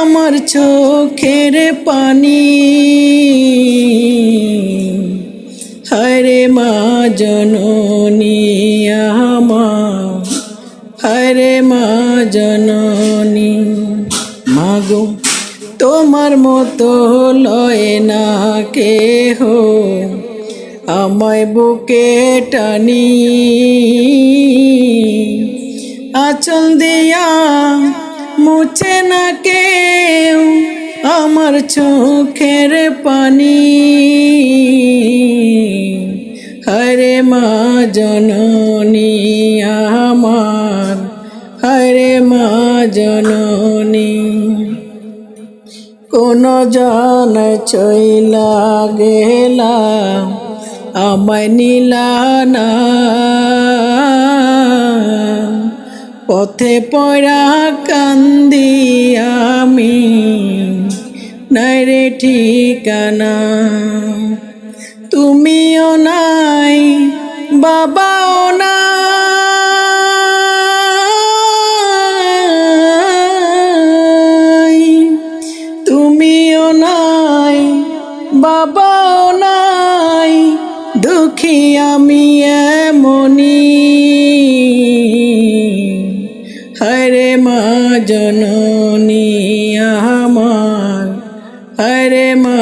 আমার চোখের পানি। হরে মা জননী হরে মা জননী। মাগো, তোমার মতো লয় না কেহ। আমায় বুকে টানি। আচল দিয়া মুছে না আমার চোখের পানি। হরে মা জননী আমার হরে মা জননী। কোন জন চইলা গেলাম আমায় নীলা না। পথে পড়া কান্দি আমি নাইরে ঠিকানা। তুমিও নাই, বাবাও নাই। তুমিও নাই, বাবাও নাই, দুঃখী আমি এমনি হরে মা জননী আমার হরে মা